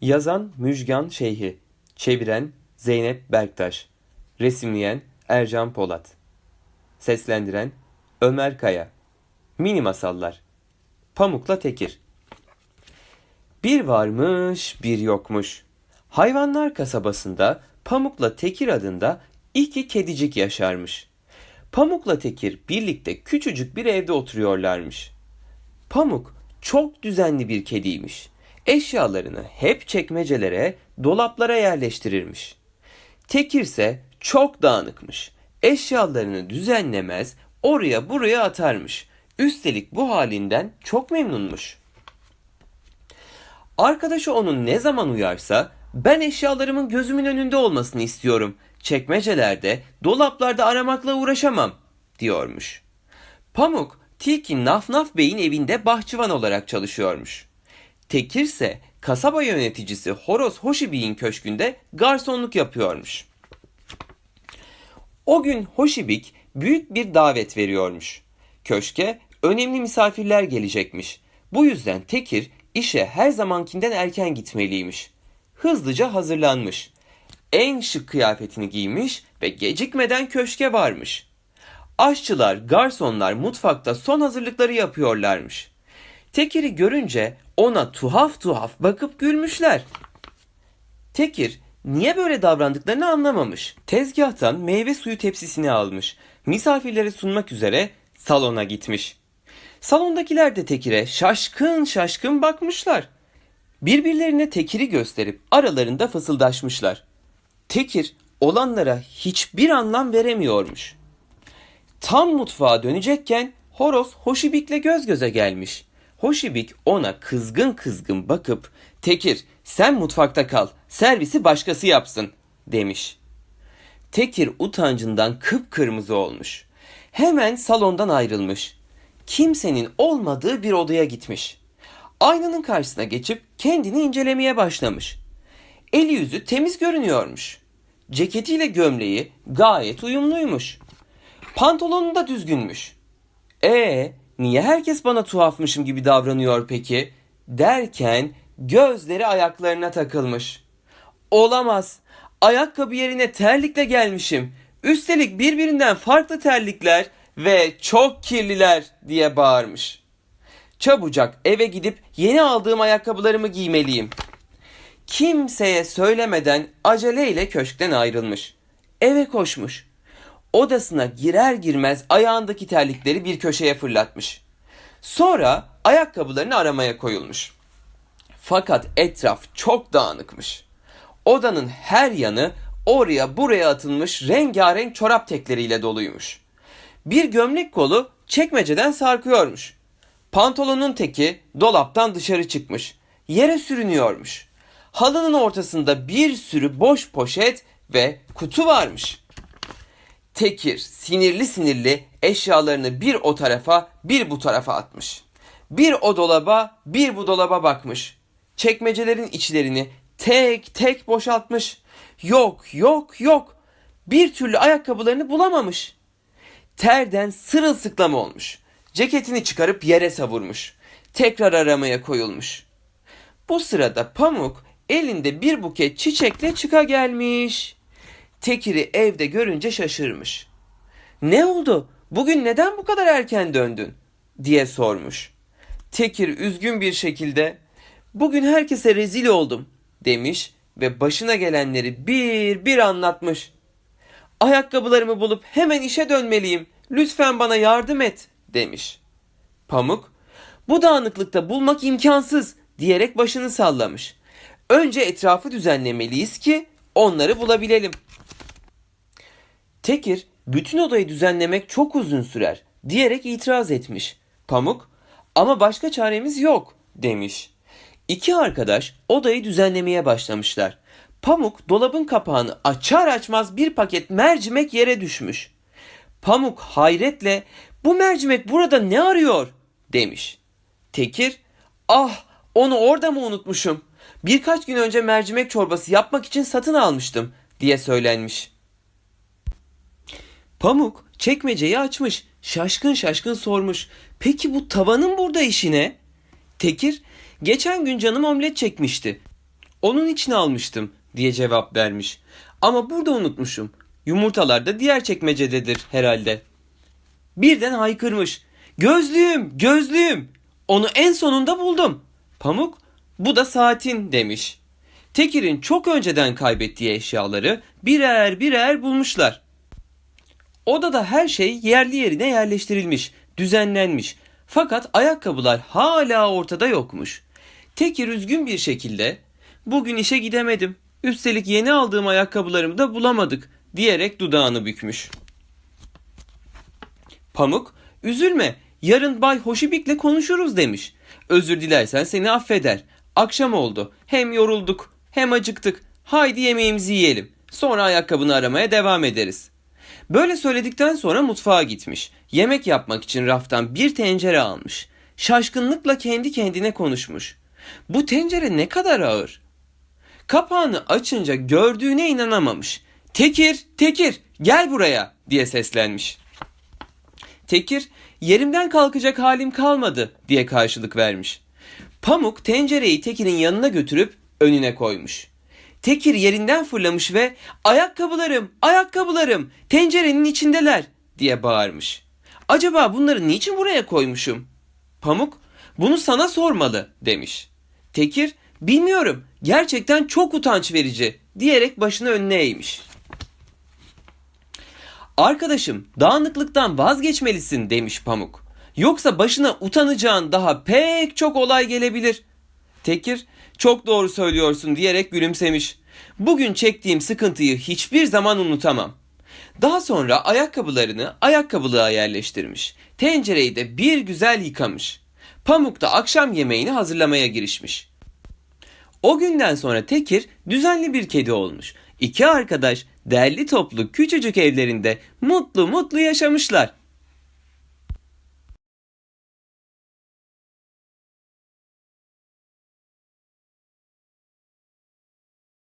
Yazan Müjgan Şeyhi, çeviren Zeynep Berktaş, resimleyen Ercan Polat, seslendiren Ömer Kaya. Mini Masallar Pamukla Tekir Bir varmış bir yokmuş. Hayvanlar kasabasında Pamukla Tekir adında iki kedicik yaşarmış. Pamukla Tekir birlikte küçücük bir evde oturuyorlarmış. Pamuk çok düzenli bir kediymiş. Eşyalarını hep çekmecelere, dolaplara yerleştirirmiş. Tekir ise çok dağınıkmış. Eşyalarını düzenlemez, oraya buraya atarmış. Üstelik bu halinden çok memnunmuş. Arkadaşı onun ne zaman uyarsa ben eşyalarımın gözümün önünde olmasını istiyorum. Çekmecelerde, dolaplarda aramakla uğraşamam diyormuş. Pamuk, Tilki Naf Naf Bey'in evinde bahçıvan olarak çalışıyormuş. Tekir ise kasaba yöneticisi Horoz Hoşi Bey'in köşkünde garsonluk yapıyormuş. O gün Hoşibik büyük bir davet veriyormuş. Köşke önemli misafirler gelecekmiş. Bu yüzden Tekir işe her zamankinden erken gitmeliymiş. Hızlıca hazırlanmış. En şık kıyafetini giymiş ve gecikmeden köşke varmış. Aşçılar, garsonlar mutfakta son hazırlıkları yapıyorlarmış. Tekir'i görünce ona tuhaf tuhaf bakıp gülmüşler. Tekir niye böyle davrandıklarını anlamamış. Tezgahtan meyve suyu tepsisini almış. Misafirlere sunmak üzere salona gitmiş. Salondakiler de Tekir'e şaşkın şaşkın bakmışlar. Birbirlerine Tekir'i gösterip aralarında fısıldaşmışlar. Tekir olanlara hiçbir anlam veremiyormuş. Tam mutfağa dönecekken horoz Hoşibik'le göz göze gelmiş. Hoşibik ona kızgın kızgın bakıp Tekir sen mutfakta kal servisi başkası yapsın demiş. Tekir utancından kıpkırmızı olmuş. Hemen salondan ayrılmış. Kimsenin olmadığı bir odaya gitmiş. Aynanın karşısına geçip kendini incelemeye başlamış. Eli yüzü temiz görünüyormuş. Ceketiyle gömleği gayet uyumluymuş. Pantolonu da düzgünmüş. E niye herkes bana tuhafmışım gibi davranıyor peki? Derken gözleri ayaklarına takılmış. Olamaz. Ayakkabı yerine terlikle gelmişim. Üstelik birbirinden farklı terlikler ve çok kirliler diye bağırmış. Çabucak eve gidip yeni aldığım ayakkabılarımı giymeliyim. Kimseye söylemeden aceleyle köşkten ayrılmış. Eve koşmuş. Odasına girer girmez ayağındaki terlikleri bir köşeye fırlatmış. Sonra ayakkabılarını aramaya koyulmuş. Fakat etraf çok dağınıkmış. Odanın her yanı oraya buraya atılmış rengarenk çorap tekleriyle doluymuş. Bir gömlek kolu çekmeceden sarkıyormuş. Pantolonun teki dolaptan dışarı çıkmış. Yere sürünüyormuş. Halının ortasında bir sürü boş poşet ve kutu varmış. Tekir sinirli sinirli eşyalarını bir o tarafa bir bu tarafa atmış. Bir o dolaba bir bu dolaba bakmış. Çekmecelerin içlerini tek tek boşaltmış. Yok yok yok. Bir türlü ayakkabılarını bulamamış. Terden sırılsıklam olmuş. Ceketini çıkarıp yere savurmuş. Tekrar aramaya koyulmuş. Bu sırada Pamuk elinde bir buket çiçekle çıka gelmiş. Tekir'i evde görünce şaşırmış. Ne oldu? Bugün neden bu kadar erken döndün? diye sormuş. Tekir üzgün bir şekilde bugün herkese rezil oldum demiş ve başına gelenleri bir bir anlatmış. Ayakkabılarımı bulup hemen işe dönmeliyim. Lütfen bana yardım et demiş. Pamuk bu dağınıklıkta bulmak imkansız diyerek başını sallamış. Önce etrafı düzenlemeliyiz ki onları bulabilelim. Tekir bütün odayı düzenlemek çok uzun sürer diyerek itiraz etmiş. Pamuk ama başka çaremiz yok demiş. İki arkadaş odayı düzenlemeye başlamışlar. Pamuk dolabın kapağını açar açmaz bir paket mercimek yere düşmüş. Pamuk hayretle bu mercimek burada ne arıyor demiş. Tekir ah onu orada mı unutmuşum? Birkaç gün önce mercimek çorbası yapmak için satın almıştım diye söylenmiş. Pamuk çekmeceyi açmış. Şaşkın şaşkın sormuş. Peki bu tavanın burada işi ne? Tekir, geçen gün canım omlet çekmişti. Onun için almıştım diye cevap vermiş. Ama burada unutmuşum. Yumurtalar da diğer çekmecededir herhalde. Birden haykırmış. Gözlüğüm, gözlüğüm. Onu en sonunda buldum. Pamuk, bu da saatin demiş. Tekir'in çok önceden kaybettiği eşyaları birer birer bulmuşlar. Odada her şey yerli yerine yerleştirilmiş, düzenlenmiş. Fakat ayakkabılar hala ortada yokmuş. Tekir üzgün bir şekilde bugün işe gidemedim. Üstelik yeni aldığım ayakkabılarımı da bulamadık diyerek dudağını bükmüş. Pamuk, üzülme yarın Bay Hoşibik'le konuşuruz demiş. Özür dilersen seni affeder. Akşam oldu. Hem yorulduk hem acıktık. Haydi yemeğimizi yiyelim. Sonra ayakkabını aramaya devam ederiz. Böyle söyledikten sonra mutfağa gitmiş. Yemek yapmak için raftan bir tencere almış. Şaşkınlıkla kendi kendine konuşmuş. Bu tencere ne kadar ağır. Kapağını açınca gördüğüne inanamamış. Tekir, Tekir gel buraya diye seslenmiş. Tekir yerimden kalkacak halim kalmadı diye karşılık vermiş. Pamuk tencereyi Tekir'in yanına götürüp önüne koymuş. Tekir yerinden fırlamış ve ayakkabılarım, ayakkabılarım tencerenin içindeler diye bağırmış. Acaba bunları niçin buraya koymuşum? Pamuk bunu sana sormalı demiş. Tekir bilmiyorum gerçekten çok utanç verici diyerek başını önüne eğmiş. Arkadaşım dağınıklıktan vazgeçmelisin demiş Pamuk. Yoksa başına utanacağın daha pek çok olay gelebilir. Tekir çok doğru söylüyorsun diyerek gülümsemiş. Bugün çektiğim sıkıntıyı hiçbir zaman unutamam. Daha sonra ayakkabılarını ayakkabılığa yerleştirmiş. Tencereyi de bir güzel yıkamış. Pamuk da akşam yemeğini hazırlamaya girişmiş. O günden sonra Tekir düzenli bir kedi olmuş. İki arkadaş derli toplu küçücük evlerinde mutlu mutlu yaşamışlar.